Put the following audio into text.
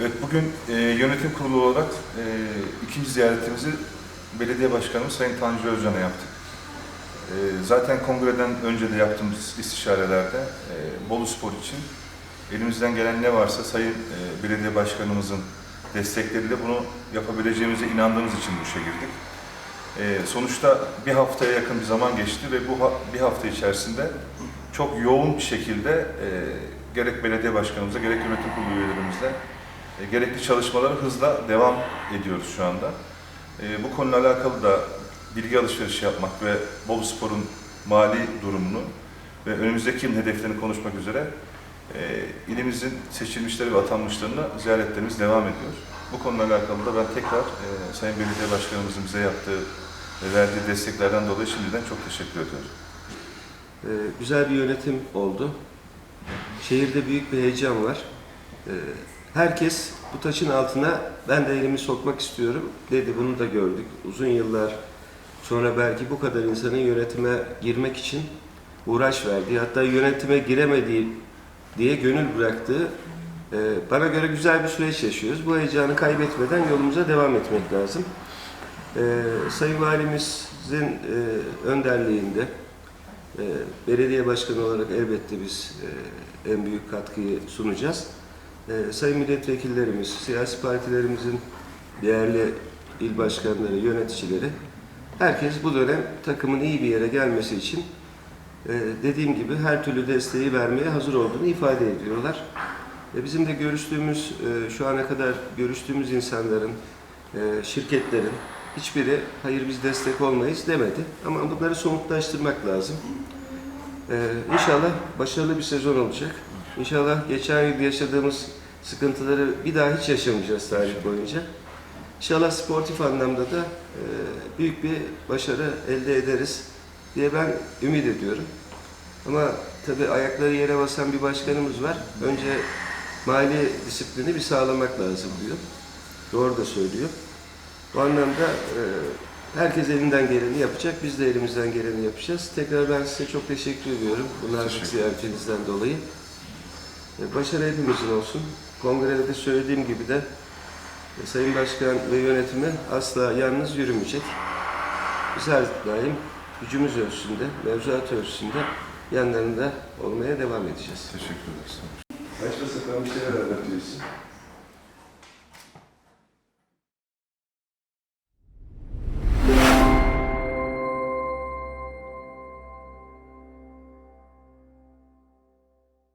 Evet, bugün e, yönetim kurulu olarak e, ikinci ziyaretimizi belediye başkanımız Sayın Tanju Özcan'a yaptık. E, zaten kongreden önce de yaptığımız istişarelerde e, Bolu Spor için elimizden gelen ne varsa Sayın e, Belediye Başkanımızın destekleriyle bunu yapabileceğimize inandığımız için bu işe girdik. E, sonuçta bir haftaya yakın bir zaman geçti ve bu bir hafta içerisinde çok yoğun bir şekilde e, gerek belediye başkanımıza gerek yönetim kurulu üyelerimizle e, gerekli çalışmaları hızla devam ediyoruz şu anda. E, bu konuyla alakalı da bilgi alışverişi yapmak ve Bolu Spor'un mali durumunu ve önümüzdeki yılın hedeflerini konuşmak üzere e, ilimizin seçilmişleri ve atanmışlarına ziyaretlerimiz devam ediyor. Bu konuyla alakalı da ben tekrar e, Sayın Belediye Başkanımızın bize yaptığı ve verdiği desteklerden dolayı şimdiden çok teşekkür ediyorum. Ee, güzel bir yönetim oldu. Şehirde büyük bir heyecan var. Ee, herkes bu taşın altına ben de elimi sokmak istiyorum dedi. Bunu da gördük. Uzun yıllar sonra belki bu kadar insanın yönetime girmek için uğraş verdiği, hatta yönetime giremediği diye gönül bıraktığı e, bana göre güzel bir süreç yaşıyoruz. Bu heyecanı kaybetmeden yolumuza devam etmek lazım. Ee, Sayın Valimizin e, önderliğinde e, belediye başkanı olarak elbette biz e, en büyük katkıyı sunacağız. E, sayın milletvekillerimiz, siyasi partilerimizin değerli il başkanları, yöneticileri, herkes bu dönem takımın iyi bir yere gelmesi için e, dediğim gibi her türlü desteği vermeye hazır olduğunu ifade ediyorlar. E, bizim de görüştüğümüz, e, şu ana kadar görüştüğümüz insanların, e, şirketlerin hiçbiri hayır biz destek olmayız demedi. Ama bunları somutlaştırmak lazım. Ee, inşallah başarılı bir sezon olacak. İnşallah geçen yıl yaşadığımız sıkıntıları bir daha hiç yaşamayacağız tarih boyunca. İnşallah sportif anlamda da e, büyük bir başarı elde ederiz diye ben ümit ediyorum. Ama tabii ayakları yere basan bir başkanımız var. Önce mali disiplini bir sağlamak lazım diyor. Doğru da söylüyor. Bu anlamda e, herkes elinden geleni yapacak. Biz de elimizden geleni yapacağız. Tekrar ben size çok teşekkür ediyorum. Bu nazik Teşekkür ziyaretinizden dolayı. E, Başarı hepimizin olsun. Kongrede de söylediğim gibi de e, Sayın Başkan ve yönetimi asla yalnız yürümeyecek. Biz her daim gücümüz ölçüsünde, mevzuat ölçüsünde yanlarında olmaya devam edeceğiz. Teşekkür ederiz. Başta sapan bir şeyler anlatıyorsun.